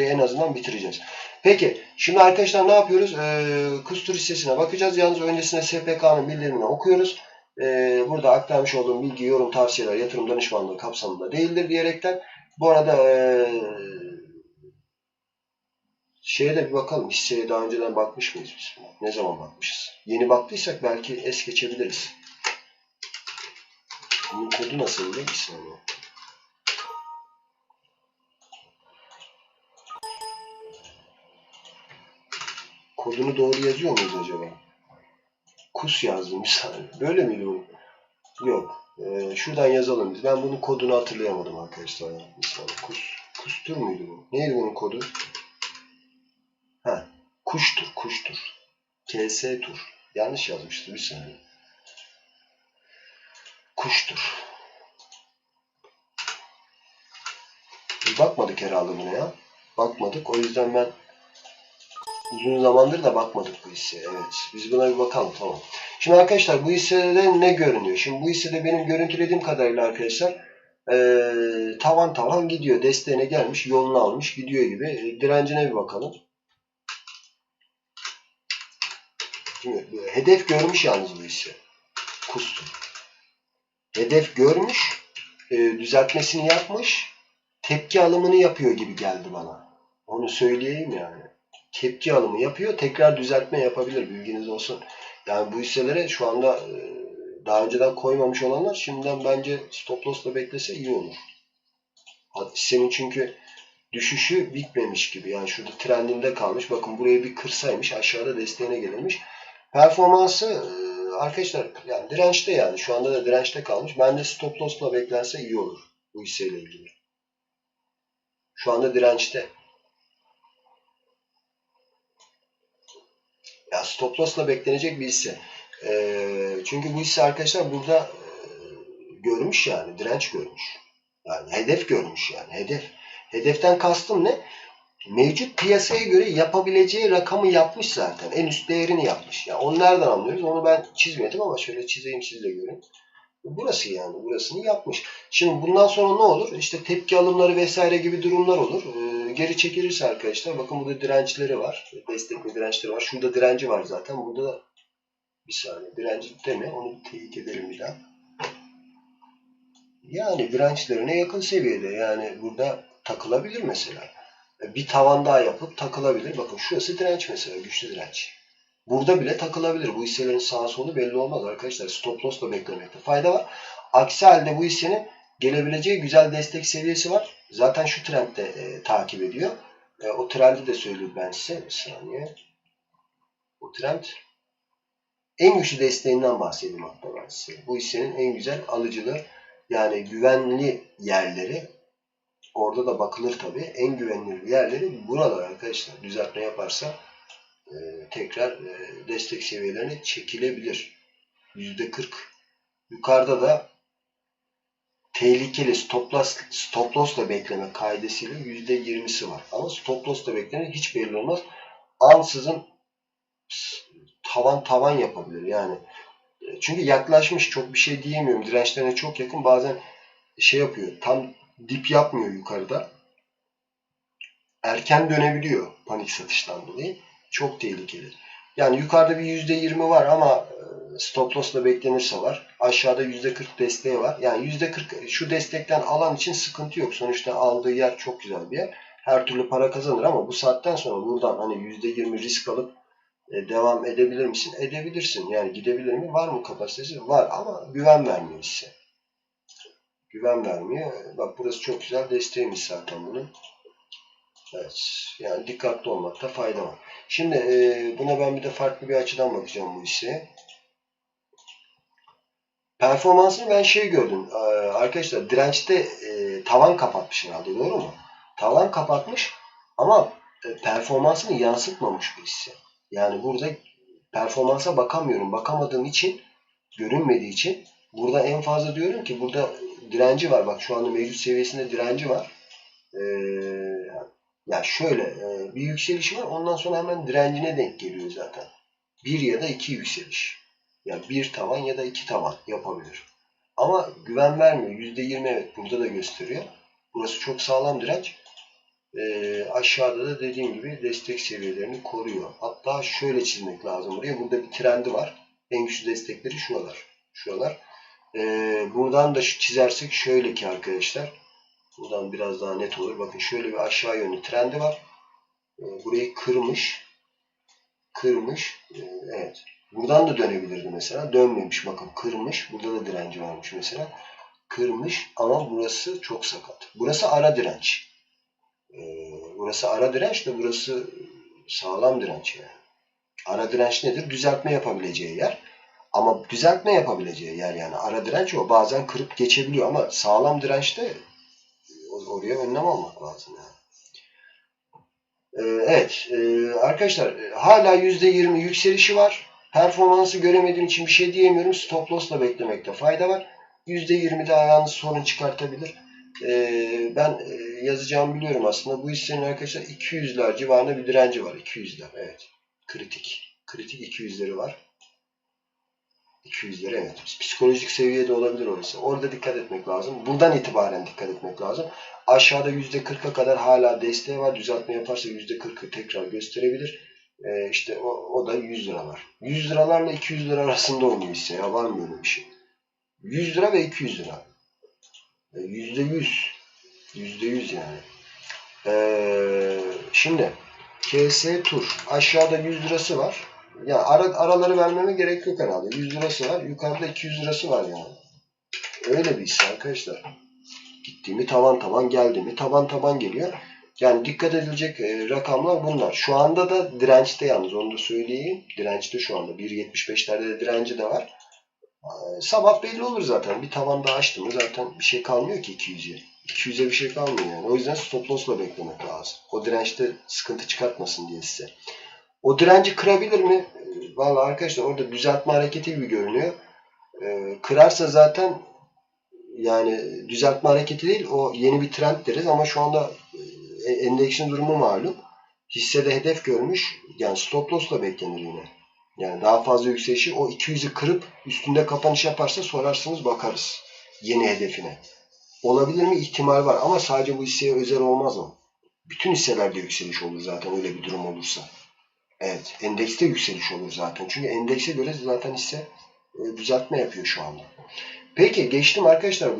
en azından bitireceğiz. Peki şimdi arkadaşlar ne yapıyoruz? Ee, kustur hissesine bakacağız. Yalnız öncesinde SPK'nın bildirimini okuyoruz. Ee, burada aktarmış olduğum bilgi, yorum, tavsiyeler, yatırım danışmanlığı kapsamında değildir diyerekten. Bu arada ee, şeye de bir bakalım. Hisseye daha önceden bakmış mıyız biz? Ne zaman bakmışız? Yeni baktıysak belki es geçebiliriz. Bunun kodu nasıldı? Bir saniye. Kodunu doğru yazıyor muyuz acaba? Kus yazdım bir saniye. Böyle miydi bu? Yok. Ee, şuradan yazalım biz. Ben bunun kodunu hatırlayamadım arkadaşlar. Bir. Kus, kustur muydu bu? Neydi bunun kodu? Ha, kuştur, kuştur. KS tur. Yanlış yazmıştı bir saniye. Kuştur. Bakmadık herhalde buna ya. Bakmadık. O yüzden ben uzun zamandır da bakmadık bu hisseye. Evet. Biz buna bir bakalım. Tamam. Şimdi arkadaşlar bu hissede ne görünüyor? Şimdi bu hissede benim görüntülediğim kadarıyla arkadaşlar ee, tavan tavan gidiyor. Desteğine gelmiş. Yolunu almış. Gidiyor gibi. E, direncine bir bakalım. Şimdi hedef görmüş yalnız bu hisse. Kustu. Hedef görmüş. E, düzeltmesini yapmış. Tepki alımını yapıyor gibi geldi bana. Onu söyleyeyim yani. Tepki alımı yapıyor. Tekrar düzeltme yapabilir. Bilginiz olsun. Yani bu hisselere şu anda e, daha önceden koymamış olanlar şimdiden bence stop loss'la beklese iyi olur. Hissenin çünkü düşüşü bitmemiş gibi. Yani şurada trendinde kalmış. Bakın buraya bir kırsaymış. Aşağıda desteğine gelirmiş. Performansı e, arkadaşlar yani dirençte yani. Şu anda da dirençte kalmış. Bence stop loss'la beklense iyi olur. Bu hisseyle ilgili. Şu anda dirençte. Ya stop beklenecek bir hisse. E, çünkü bu hisse arkadaşlar burada e, görmüş yani. Direnç görmüş. Yani hedef görmüş yani. Hedef. Hedeften kastım ne? Mevcut piyasaya göre yapabileceği rakamı yapmış zaten. En üst değerini yapmış. Yani onu nereden anlıyoruz? Onu ben çizmedim ama şöyle çizeyim siz de görün. Burası yani. Burasını yapmış. Şimdi bundan sonra ne olur? İşte tepki alımları vesaire gibi durumlar olur. Ee, geri çekilirse arkadaşlar bakın burada dirençleri var. Destekli dirençleri var. Şurada direnci var zaten. Burada da bir saniye. Direnci deme. Onu teyit edelim bir daha. Yani dirençlerine yakın seviyede. Yani burada takılabilir mesela. Bir tavan daha yapıp takılabilir. Bakın şurası direnç mesela. Güçlü direnç. Burada bile takılabilir. Bu hisselerin sağa solu belli olmaz arkadaşlar. Stop loss da beklemekte fayda var. Aksi halde bu hissenin gelebileceği güzel destek seviyesi var. Zaten şu trendde e, takip ediyor. E, o trendi de söyleyeyim ben size. Bir saniye. O trend en güçlü desteğinden bahsedeyim hatta ben size. Bu hissenin en güzel alıcılı yani güvenli yerleri orada da bakılır tabii. En güvenilir yerleri buralar arkadaşlar. Düzeltme yaparsa e, tekrar e, destek seviyelerine çekilebilir. %40. Yukarıda da tehlikeli stop loss, stop loss da bekleme kaidesiyle %20'si var. Ama stop loss da bekleme hiç belli olmaz. Ansızın tavan tavan yapabilir. Yani çünkü yaklaşmış çok bir şey diyemiyorum. Dirençlerine çok yakın. Bazen şey yapıyor. Tam dip yapmıyor yukarıda. Erken dönebiliyor panik satıştan dolayı. Çok tehlikeli. Yani yukarıda bir %20 var ama stop loss'la beklenirse var. Aşağıda %40 desteği var. Yani %40 şu destekten alan için sıkıntı yok. Sonuçta aldığı yer çok güzel bir yer. Her türlü para kazanır ama bu saatten sonra buradan hani %20 risk alıp devam edebilir misin? Edebilirsin. Yani gidebilir mi? Var mı kapasitesi? Var ama güven vermiyor ise. Güven vermiyor. Bak burası çok güzel desteğimiz zaten bunun. Evet. Yani dikkatli olmakta fayda var. Şimdi e, buna ben bir de farklı bir açıdan bakacağım bu hisseye. Performansını ben şey gördüm. E, arkadaşlar dirençte e, tavan kapatmış herhalde. Doğru mu? Tavan kapatmış ama e, performansını yansıtmamış hisse. Yani burada performansa bakamıyorum. Bakamadığım için, görünmediği için burada en fazla diyorum ki burada direnci var. Bak şu anda mevcut seviyesinde direnci var. Ee, yani şöyle e, bir yükseliş var. Ondan sonra hemen direncine denk geliyor zaten. Bir ya da iki yükseliş. Yani bir tavan ya da iki tavan yapabilir. Ama güven vermiyor. Yüzde yirmi evet burada da gösteriyor. Burası çok sağlam direnç. Ee, aşağıda da dediğim gibi destek seviyelerini koruyor. Hatta şöyle çizmek lazım buraya. Burada bir trendi var. En güçlü destekleri şuralar. Şuralar. Ee, buradan da çizersek şöyle ki arkadaşlar. Buradan biraz daha net olur. Bakın şöyle bir aşağı yönlü trendi var. Ee, burayı kırmış. Kırmış. Ee, evet. Buradan da dönebilirdi mesela. Dönmemiş. Bakın kırmış. Burada da direnci varmış mesela. Kırmış ama burası çok sakat. Burası ara direnç. Ee, burası ara direnç de burası sağlam direnç yani. Ara direnç nedir? Düzeltme yapabileceği yer. Ama düzeltme yapabileceği yer yani. Ara direnç o. Bazen kırıp geçebiliyor ama sağlam dirençte oraya önlem almak lazım yani. Ee, Evet e, arkadaşlar e, hala %20 yükselişi var. Performansı göremediğim için bir şey diyemiyorum. Stop loss'la beklemekte fayda var. %20'de ayağınız sorun çıkartabilir. Ee, Ben e, yazacağımı biliyorum aslında. Bu hissenin arkadaşlar 200'ler civarında bir direnci var. 200'ler evet. Kritik. Kritik 200'leri var. 200'leri evet. Psikolojik seviyede olabilir orası. Orada dikkat etmek lazım. Buradan itibaren dikkat etmek lazım. Aşağıda %40'a kadar hala desteği var. Düzeltme yaparsa %40'ı tekrar gösterebilir. Ee, işte o, o da 100 liralar. 100 liralarla 200 lira arasında oynuyor hisse ya. Var mı öyle bir şey? 100 lira ve 200 lira. Ee, %100. %100 yani. Ee, şimdi KS Tur. Aşağıda 100 lirası var. Ya ara, araları vermeme gerek yok herhalde. 100 lirası var. Yukarıda 200 lirası var yani. Öyle bir hisse arkadaşlar. Gitti mi tavan tavan geldi mi taban taban geliyor. Yani dikkat edilecek e, rakamlar bunlar. Şu anda da dirençte yalnız onu da söyleyeyim. Dirençte şu anda 1.75'lerde de direnci de var. Ee, Sabah belli olur zaten. Bir tavan daha açtı mı zaten bir şey kalmıyor ki 200'e. 200'e bir şey kalmıyor yani. O yüzden stop loss'la beklemek lazım. O dirençte sıkıntı çıkartmasın diye size. O direnci kırabilir mi? Vallahi arkadaşlar orada düzeltme hareketi gibi görünüyor. Ee, kırarsa zaten yani düzeltme hareketi değil o yeni bir trend deriz ama şu anda e, endeksin durumu malum. Hissede hedef görmüş. Yani stop loss'la beklenir yine. Yani daha fazla yükselişi o 200'ü kırıp üstünde kapanış yaparsa sorarsınız bakarız yeni hedefine. Olabilir mi? İhtimal var ama sadece bu hisseye özel olmaz o. Bütün hisselerde yükseliş olur zaten öyle bir durum olursa. Evet, endekste yükseliş olur zaten. Çünkü endekse göre zaten hisse e, düzeltme yapıyor şu anda. Peki geçtim arkadaşlar.